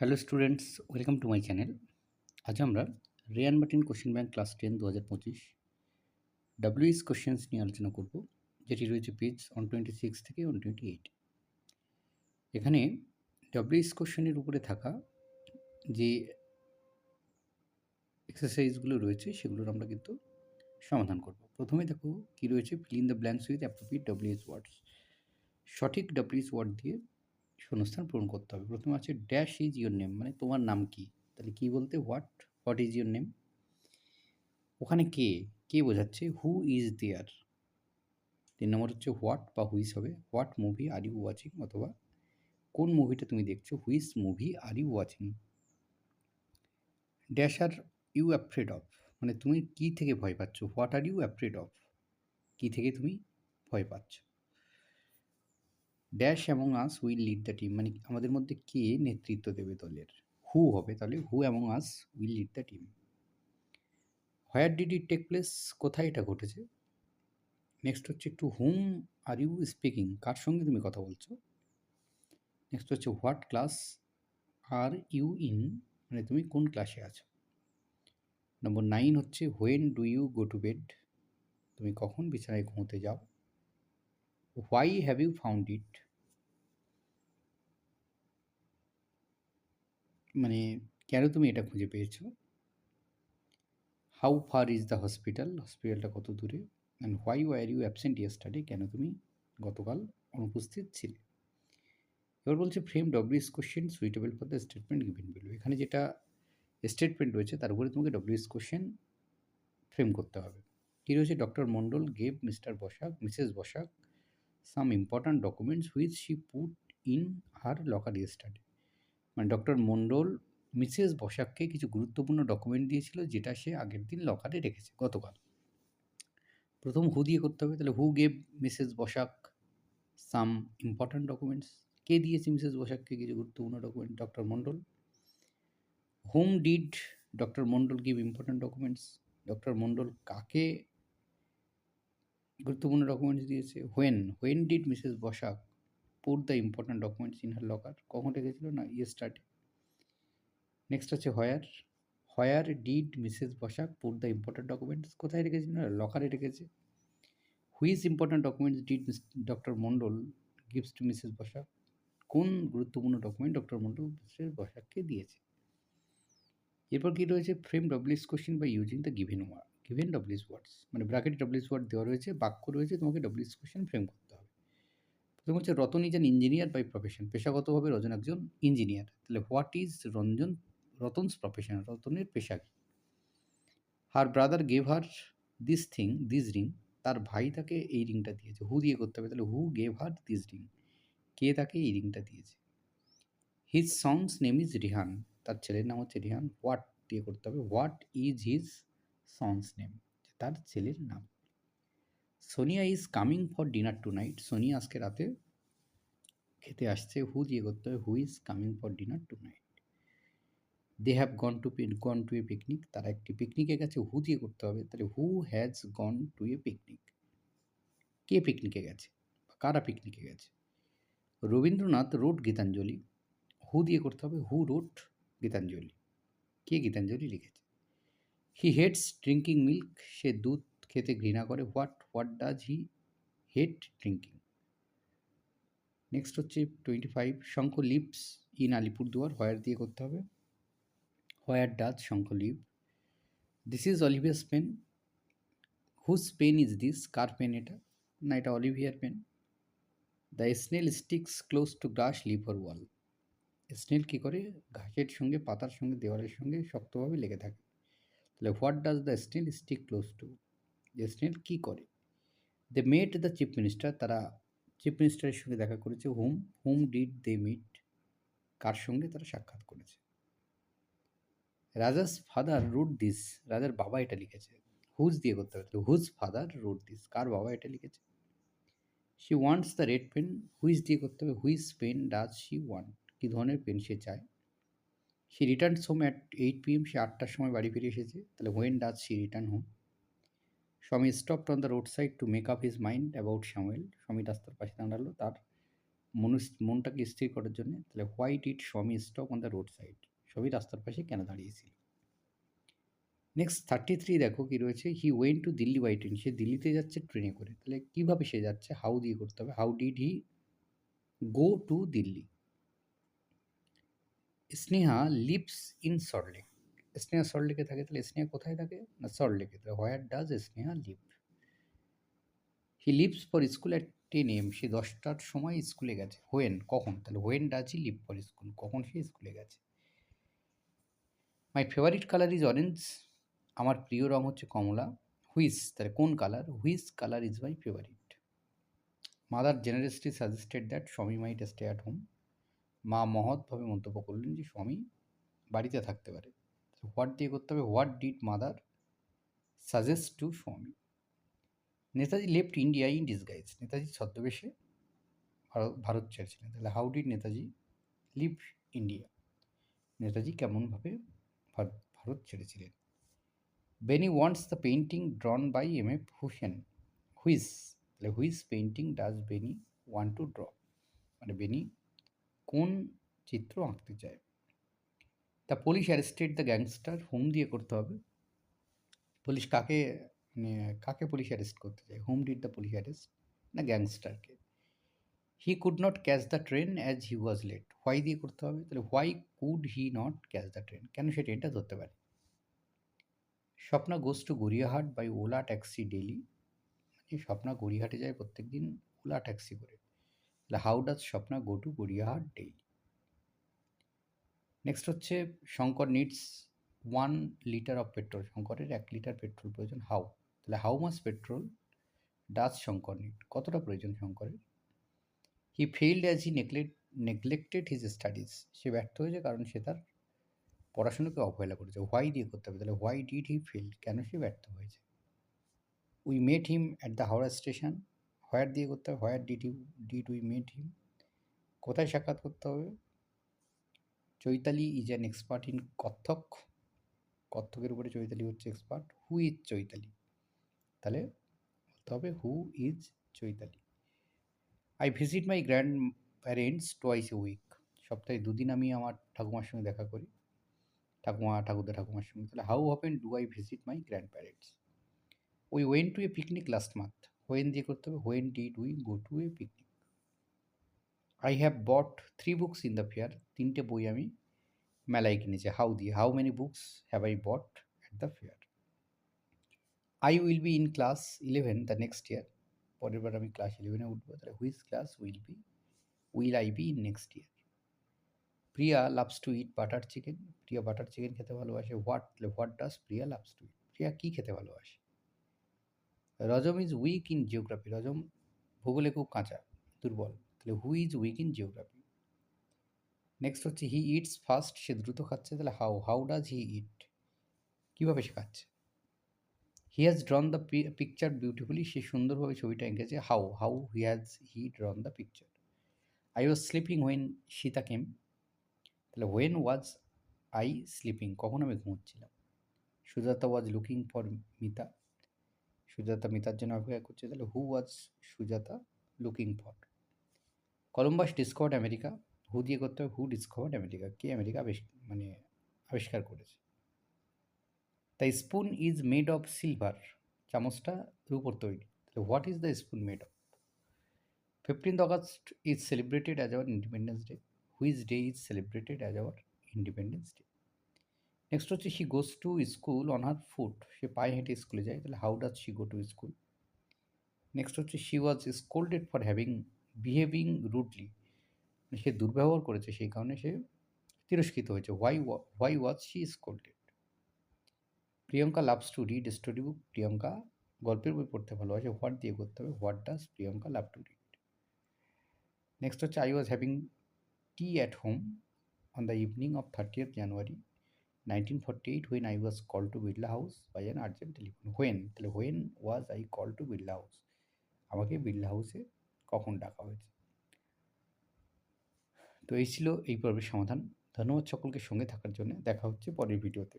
Hello students welcome to my channel আজ আমরা Ray and Martin question bank class ten দু হাজার পঁচিশ ডাব্লিউএস কোশ্চেন্স নিয়ে আলোচনা করব, যেটি রয়েছে পেজ ওয়ান টোয়েন্টি সিক্স থেকে ওয়ান টোয়েন্টি এইট এখানে ডাব্লিউএস কোশ্চেনের উপরে থাকা যে এক্সারসাইজগুলো রয়েছে, সেগুলোর আমরা কিন্তু সমাধান করব। প্রথমে দেখো, কী রয়েছে? Fill in the blanks with appropriate WH words সঠিক ডাব্লিউএস ওয়ার্ড দিয়ে শূন্যস্থান পূরণ করতে হবে। প্রথমে আছে ড্যাশ ইজ ইউর নেম মানে তোমার নাম কি? তাহলে কি বলতে? What what is your name ওখানে কে? কে বোঝাচ্ছে? হু ইজ দেয়ার তিন নম্বর হচ্ছে হোয়াট বা হুইস হবে। What movie are you watching অথবা কোন মুভিটা তুমি দেখছ? Which movie are you watching dash are you afraid of মানে তুমি কি থেকে ভয় পাচ্ছ? What are you afraid of কী থেকে তুমি ভয় পাচ্ছ? ড্যাশ এবং us will lead the team মানে আমাদের মধ্যে কে নেতৃত্ব দেবে দলের? হু হবে তাহলে? হু এবং us will lead the team where did it take place কোথায় এটা ঘটেছে? নেক্সট হচ্ছে to whom are you speaking কার সঙ্গে তুমি কথা বলছো? নেক্সট হচ্ছে what class are you in মানে তুমি কোন ক্লাসে আছো? নম্বর নাইন হচ্ছে when do you go to bed তুমি কখন বিছানায় ঘুমোতে যাও? Why have you found it মানে কেন তুমি এটা খুঁজে পেয়েছ? How far is the hospital হসপিটালটা কত দূরে? And why were you absent study কেন তুমি গতকাল অনুপস্থিত ছিলে? এবার বলছে frame WH question suitable for the statement given below এখানে যেটা স্টেটমেন্ট রয়েছে, তার উপরে তোমাকে ডব্লিউএস কোশ্চেন ফ্রেম করতে হবে। কী রয়েছে? Doctor Mondal gave Mister Basak Mrs Basak some important documents which she put in her locker study মানে ডক্টর মণ্ডল মিসেস বসাককে কিছু গুরুত্বপূর্ণ ডকুমেন্ট দিয়েছিল যেটা সে আগের দিন লকারে রেখেছে গতকাল। প্রথম হু দিয়ে করতে হবে, তাহলে who gave Mrs Basak some important documents কে দিয়েছে মিসেস বসাককে কিছু গুরুত্বপূর্ণ document doctor Mondal whom did doctor Mondal give important documents doctor Mondal কাকে গুরুত্বপূর্ণ ডকুমেন্টস দিয়েছে। When when did Mrs Basak put the important documents in her locker কখন রেখেছিল? না ইয়ে স্টার্টে নেক্সট হচ্ছে where where did Mrs Basak put the important documents কোথায় রেখেছিল? না লকারে রেখেছে। Which important documents did doctor Mondal gives to Mrs Basak কোন গুরুত্বপূর্ণ ডকুমেন্ট ডক্টর মণ্ডল মিসেস বসাককে দিয়েছে? এরপর কী রয়েছে? ফ্রেম ডব্লিউস কোশ্চেন বা using the given word given WH words মানে ব্র্যাকেট ডব্লিউস ওয়ার্ড দেওয়া রয়েছে, বাক্য রয়েছে, তোমাকে ডব্লিউস কোশ্চেন ফ্রেম করতে হবে। প্রথম হচ্ছে Ratan is an engineer by profession পেশাগতভাবে Rajan একজন ইঞ্জিনিয়ার তাহলে what is Ranjan, Ratan's profession রতনের পেশা কী her brother gave her this thing this ring তার ভাই তাকে এই রিংটা দিয়েছে। হু দিয়ে করতে হবে? তাহলে who gave her this ring কে তাকে এই রিংটা দিয়েছে? His son's name is Rihan তার ছেলের নাম হচ্ছে রিহান হোয়াট দিয়ে করতে হবে? What is his son's name তার ছেলের নাম। Sonia is coming for dinner tonight Sonia আজকে রাতে খেতে আসছে। হু দিয়ে করতে হবে? Who is coming for dinner tonight they have gone to gone to a picnic তারা একটি পিকনিকে গেছে। হু দিয়ে করতে হবে? তাহলে who has gone to a picnic কে পিকনিকে গেছে? বা কারা পিকনিকে গেছে? রবীন্দ্রনাথ রোড গীতাঞ্জলি। হু দিয়ে করতে হবে? Who wrote Gitanjali? কে গীতাঞ্জলি লিখেছে? হি হেটস ড্রিঙ্কিং মিল্ক সে দুধ খেতে ঘৃণা করে। What what does he hate drinking next হচ্ছে twenty five Shankha lives in Alipurduar. Where দিয়ে করতে হবে। Where does Shankha live this is Olivia's pen whose pen is this car pen এটা? না, এটা Olivier pen the snail sticks close to grass lever wall snail কী করে? ঘাসের সঙ্গে, পাতার সঙ্গে, দেওয়ালের সঙ্গে শক্তভাবে লেগে থাকে। তাহলে what does the snail stick close to যে স্নেল কী করে? They met the chief minister তারা চিফ মিনিস্টারের সঙ্গে দেখা করেছে। হুম হুম ডিড দে মিট কার সঙ্গে? তারা সাক্ষাৎ করেছে। রাজাস ফাদার রুট দিস রাজার বাবা এটা লিখেছে। হুজ দিয়ে করতে হবে? হুজ ফাদার রুট দিস কার বাবা এটা লিখেছে? She wants the red pen which দিয়ে করতে হবে? Which pen does she want কী ধরনের পেন সে চায়? She return home at eight p m সে আটটার সময় বাড়ি ফিরে এসেছে। তাহলে when does she return home Swami stopped on the road side to make up his mind about Samuel Swami রাস্তার পাশে দাঁড়াল তার মনুস মনটাকে স্থির করার জন্যে। তাহলে why did Swami stop on the road side সবই রাস্তার পাশে কেন দাঁড়িয়েছিল? নেক্সট থার্টি থ্রি দেখো কী রয়েছে। He went to Delhi by train সে দিল্লিতে যাচ্ছে ট্রেনে করে। তাহলে কীভাবে সে যাচ্ছে? হাউ দিয়ে করতে হবে? How did he go to Delhi Sneha lives in Salt Lake Sneha সল্টলেকে থাকে, তাহলে স্নেহা কোথায় থাকে? না সল্টলেকে তাহলে where does Sneha live he leaves for school at ten am সে দশটার সময় স্কুলে গেছে। হোয়েন কখন? তাহলে when does he leave for school কখন সে স্কুলে গেছে? My favourite colour is orange আমার প্রিয় রং হচ্ছে কমলা। হুইস তাহলে কোন colour which colour is my favourite mother generously suggested that Swami might stay at home মা মহৎভাবে মন্তব্য করলেন যে, স্বামী, বাড়িতে থাকতে পারে। হোয়াট দিয়ে করতে হবে? What did mother suggest to Swami? Netaji left India in disguise Netaji ছদ্মবেশে ভারত ভারত ছেড়েছিলেন। তাহলে how did Netaji leave India Netaji কেমনভাবে Bharat ছেড়েছিলেন? Benny wants the painting drawn by M F Husain which তাহলে which painting does Benny want to draw মানে Benny কোন চিত্র আঁকতে চায়? The police arrested the gangster whom দিয়ে করতে হবে। পুলিশ কাকে মানে কাকে পুলিশ অ্যারেস্ট করতে চায়? Whom did the police arrest না গ্যাংস্টারকে he could not catch the train as he was late why দিয়ে করতে হবে? তাহলে why could he not catch the train কেন সে ট্রেনটা ধরতে পারে? Swapna goes to Gariahat by Ola taxi daily মানে স্বপ্না গড়িয়াহাটে যায় প্রত্যেক দিন ওলা ট্যাক্সি করে। How does Swapna go to Gariahat daily next হচ্ছে Shankar needs one litre of petrol শঙ্করের এক লিটার পেট্রোল প্রয়োজন হাউ তাহলে how much petrol does Shankar need কতটা প্রয়োজন শঙ্করের he failed as he neglect neglected his studies সে ব্যর্থ হয়েছে কারণ সে তার পড়াশোনাকে অবহেলা করেছে। হোয়াই দিয়ে করতে হবে? তাহলে হোয়াই ডিড হি ফেল কেন সে ব্যর্থ হয়েছে? We met him at the Howrah station where দিয়ে করতে হবে where did you did we met him. কোথায় সাক্ষাৎ করতে হবে? Chaitali is an expert in Kathak. কত্থকের উপরে চৈতালি হচ্ছে এক্সপার্ট হু ইজ চৈতালি? তাহলে বলতে হবে who is Chaitali? I visit my grandparents twice a week সপ্তাহে দুদিন আমি আমার ঠাকুমার সঙ্গে দেখা করি। ঠাকুমা, ঠাকুরদা, ঠাকুমার সঙ্গে। তাহলে how often do I visit my grandparents we went to a picnic last month when দিয়ে করতে হবে when did we go to a picnic I have bought three books in the fair তিনটে বই আমি মেলায় কিনেছি হাউ দিয়ে? How many books have I bought at the fair I will be in class eleven the next year পরের বার আমি class ইলেভেনে উঠবো, তাহলে which class will be will I be in next year Priya loves to eat butter chicken Priya butter chicken খেতে ভালোবাসে what what does Priya loves to eat Priya কী খেতে ভালোবাসে? Rajam is weak in geography Rajam ভূগোলে খুব কাঁচা, দুর্বল। তাহলে who is weak in geography next হচ্ছে হি ইটস ফার্স্ট সে দ্রুত খাচ্ছে। তাহলে how how does he eat কীভাবে সে খাচ্ছে? He has drawn the picture beautifully সে সুন্দরভাবে ছবিটা এঁকেছে। How how he has he drawn the picture I was sleeping when Sita came তাহলে হোয়েন ওয়াজ আই স্লিপিং কখন আমি ঘুমোচ্ছিলাম? Sujata was looking for Mita. Sujata মিতার জন্য অপেক্ষা করছে। তাহলে who was Sujata looking for Columbus discovered America who দিয়ে করতে হবে? হু ডিসকভার্ড আমেরিকা কে আমেরিকা মানে আবিষ্কার করেছে? The spoon is made of silver চামচটা রূপর তৈরি। তাহলে what is the spoon made of fifteenth August is celebrated as our independence day which day is celebrated as our independence day next হচ্ছে she goes to school on her foot সে পায়ে হেঁটে স্কুলে যায়। তাহলে how does she go to school next হচ্ছে she was scolded for having behaving rudely সে দুর্ব্যবহার করেছে সেই কারণে সে তিরস্কৃত হয়েছে। Why why was she scolded Priyanka loves to read story book Priyanka গল্পের বই পড়তে ভালোবাসে। হোয়াট দিয়ে করতে হবে? What does Priyanka love to read next হচ্ছে I was having tea at home on the evening of thirtieth January nineteen forty eight when I was call to Birla house by an urgent telephone when তাহলে when was I call to Birla house আমাকে বিড়লা হাউসে কখন ডাকা হয়েছে? তো এই ছিল এই পর্বের সমাধান। ধন্যবাদ সকলকে সঙ্গে থাকার জন্য। দেখা হচ্ছে পরের ভিডিওতে।